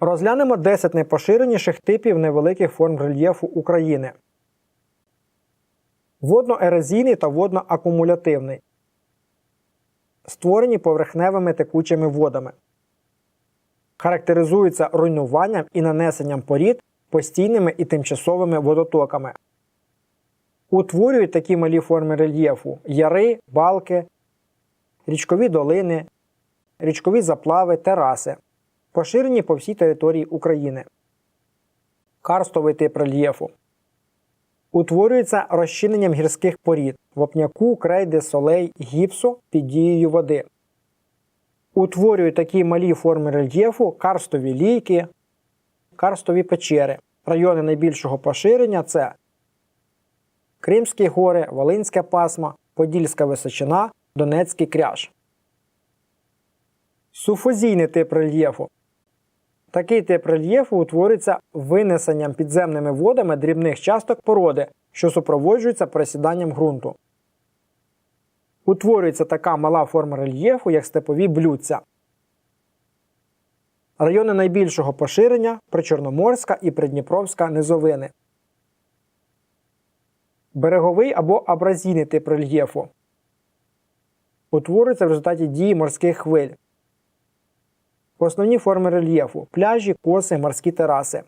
Розглянемо 10 найпоширеніших типів невеликих форм рельєфу України. Водно-ерозійний та водно-акумулятивний. Створені поверхневими текучими водами. Характеризуються руйнуванням і нанесенням порід постійними і тимчасовими водотоками. Утворюють такі малі форми рельєфу яри, балки, річкові долини, річкові заплави, тераси, поширені по всій території України. Карстовий тип рельєфу. Утворюється розчиненням гірських порід вапняку, крейди, солей, гіпсу під дією води. Утворюють такі малі форми рельєфу карстові лійки, карстові печери. Райони найбільшого поширення це Кримські гори, Волинська пасма, Подільська височина, Донецький кряж. Суфозійний тип рельєфу. Такий тип рельєфу утворюється винесенням підземними водами дрібних часток породи, що супроводжуються просіданням ґрунту. Утворюється така мала форма рельєфу, як степові блюдця. Райони найбільшого поширення Причорноморська і Придніпровська низовини. Береговий або абразійний тип рельєфу. Утворюється в результаті дії морських хвиль. Основні форми рельєфу пляжі, коси, морські тераси.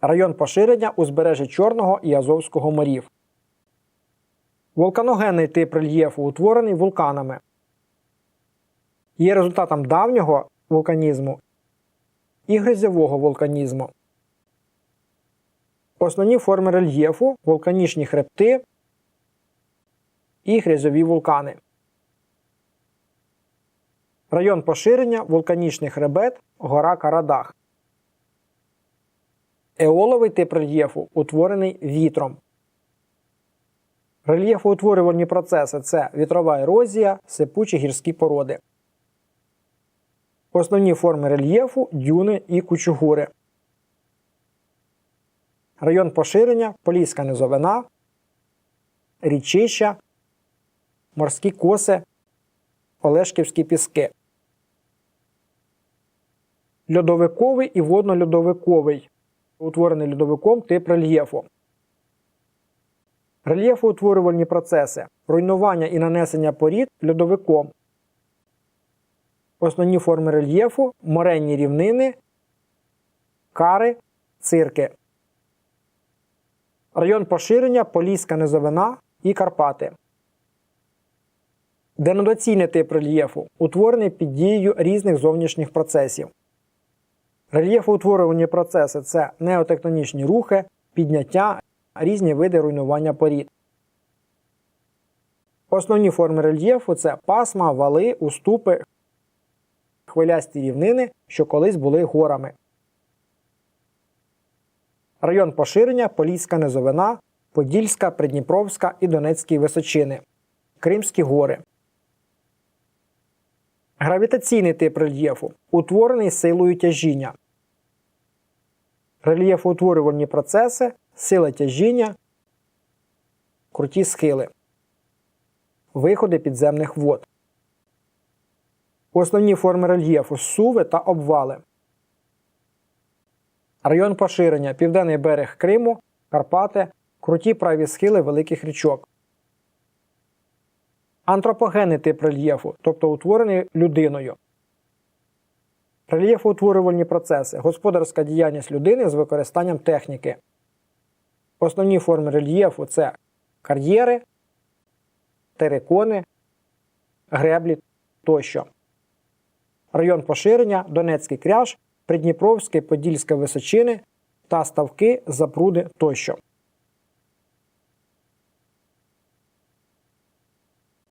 Район поширення узбережжя Чорного і Азовського морів. Вулканогенний тип рельєфу утворений вулканами. Є результатом давнього вулканізму і грязьового вулканізму. Основні форми рельєфу вулканічні хребти і грязьові вулкани. Район поширення вулканічний хребет, гора Карадах. Еоловий тип рельєфу утворений вітром. Рельєфоутворювальні процеси це вітрова ерозія, сипучі гірські породи. Основні форми рельєфу дюни і кучугури. Район поширення Поліська низовина, річища, морські коси, Олешківські піски. Льодовиковий і водно-льодовиковий. Утворений льодовиком тип рельєфу. Рельєфоутворювальні процеси. Руйнування і нанесення порід льодовиком. Основні форми рельєфу моренні рівнини, кари, цирки. Район поширення Поліська низовина і Карпати. Денодаційний тип рельєфу утворений під дією різних зовнішніх процесів. Рельєфоутворювальні процеси це неотектонічні рухи, підняття, різні види руйнування порід. Основні форми рельєфу це пасма, вали, уступи, хвилясті рівнини, що колись були горами. Район поширення Поліська низовина, Подільська, Придніпровська і Донецькі височини. Кримські гори. Гравітаційний тип рельєфу утворений силою тяжіння. Рельєфоутворювальні процеси, сила тяжіння, круті схили, виходи підземних вод. Основні форми рельєфу суви та обвали. Район поширення Південний берег Криму, Карпати, круті праві схили великих річок. Антропогенний тип рельєфу, тобто утворений людиною. Рельєфоутворювальні процеси господарська діяльність людини з використанням техніки. Основні форми рельєфу це кар'єри, терикони, греблі тощо. Район поширення Донецький кряж, Придніпровський, Подільська височини та ставки, запруди тощо.